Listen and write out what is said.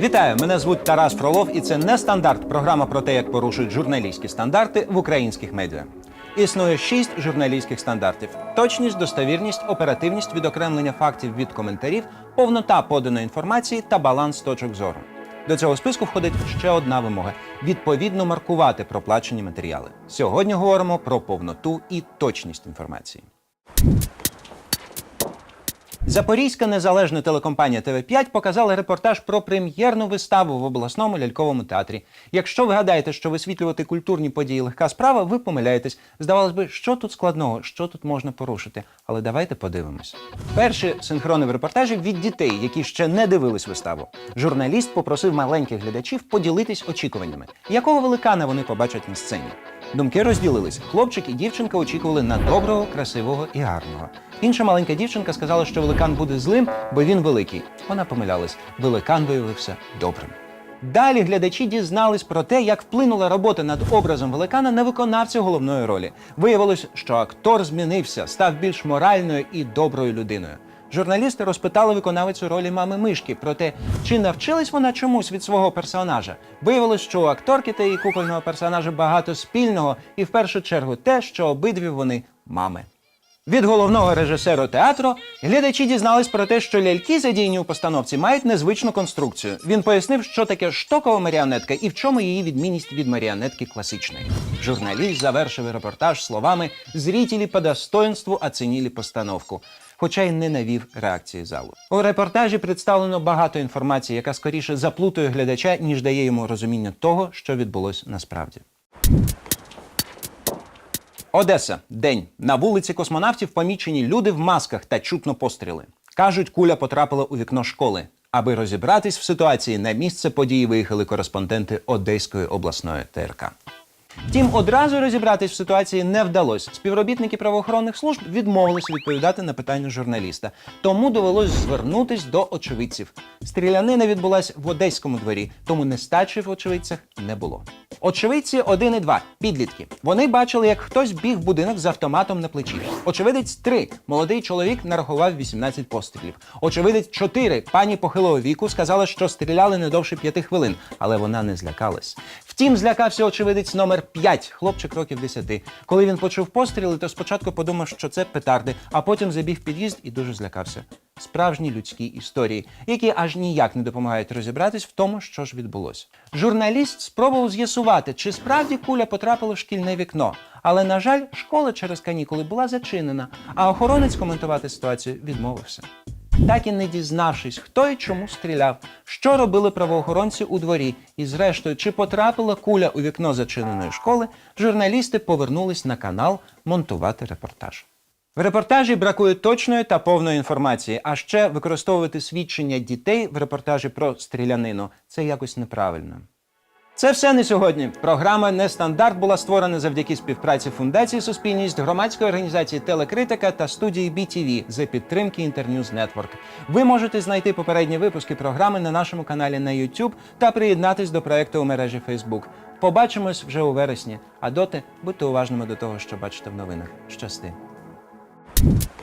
Вітаю! Мене звуть Тарас Фролов, і це не стандарт. Програма про те, як порушують журналістські стандарти в українських медіа. Існує шість журналістських стандартів: точність, достовірність, оперативність, відокремлення фактів від коментарів, повнота поданої інформації та баланс точок зору. До цього списку входить ще одна вимога: відповідно маркувати проплачені матеріали. Сьогодні говоримо про повноту і точність інформації. Запорізька незалежна телекомпанія ТВ5 показала репортаж про прем'єрну виставу в обласному ляльковому театрі. Якщо ви гадаєте, що висвітлювати культурні події легка справа, ви помиляєтесь. Здавалось би, що тут складного, що тут можна порушити. Але давайте подивимось. Перші синхрони в репортажі від дітей, які ще не дивились виставу. Журналіст попросив маленьких глядачів поділитись очікуваннями, якого великана вони побачать на сцені. Думки розділились. Хлопчик і дівчинка очікували на доброго, красивого і гарного. Інша маленька дівчинка сказала, що великан буде злим, бо він великий. Вона помилялась. Великан виявився добрим. Далі глядачі дізнались про те, як вплинула робота над образом великана на виконавця головної ролі. Виявилось, що актор змінився, став більш моральною і доброю людиною. Журналісти розпитали виконавицю ролі мами мишки про те, чи навчилась вона чомусь від свого персонажа. Виявилось, що у акторки та її кукольного персонажа багато спільного, і в першу чергу те, що обидві вони мами. Від головного режисера театру глядачі дізнались про те, що ляльки, задіяні у постановці, мають незвичну конструкцію. Він пояснив, що таке штокова маріонетка і в чому її відмінність від маріонетки класичної. Журналіст завершив репортаж словами «Зрителі по достоинству оцінили постановку. Хоча й не навів реакції залу. У репортажі представлено багато інформації, яка скоріше заплутує глядача, ніж дає йому розуміння того, що відбулось насправді. Одеса. День. На вулиці космонавтів помічені люди в масках та чутно постріли. Кажуть, куля потрапила у вікно школи. Аби розібратись в ситуації, на місце події виїхали кореспонденти Одеської обласної ТРК. Втім, одразу розібратись в ситуації не вдалося. Співробітники правоохоронних служб відмовилися відповідати на питання журналіста. Тому довелось звернутись до очевидців. Стрілянина відбулась в одеському дворі, тому нестачі в очевидцях не було. Очевидці 1 і 2 – підлітки. Вони бачили, як хтось біг будинок з автоматом на плечі. Очевидець 3 – молодий чоловік нарахував 18 пострілів. Очевидець 4 – пані похилого віку сказала, що стріляли не довше 5 хвилин, але вона не злякалась. Втім, злякався очевидець номер 5, хлопчик років 10. Коли він почув постріли, то спочатку подумав, що це петарди, а потім забіг в під'їзд і дуже злякався. Справжні людські історії, які аж ніяк не допомагають розібратись в тому, що ж відбулося. Журналіст спробував з'ясувати, чи справді куля потрапила в шкільне вікно. Але, на жаль, школа через канікули була зачинена, а охоронець коментувати ситуацію відмовився. Так і не дізнавшись, хто і чому стріляв, що робили правоохоронці у дворі, і зрештою, чи потрапила куля у вікно зачиненої школи, журналісти повернулись на канал монтувати репортаж. В репортажі бракує точної та повної інформації, а ще використовувати свідчення дітей в репортажі про стрілянину це якось неправильно. Це все не сьогодні. Програма Нестандарт була створена завдяки співпраці Фундації Суспільність, громадської організації Телекритика та студії BTV за підтримки Інтерньюз Network. Ви можете знайти попередні випуски програми на нашому каналі на YouTube та приєднатись до проекту у мережі Facebook. Побачимось вже у вересні. А доти будьте уважними до того, що бачите в новинах. Щасти! you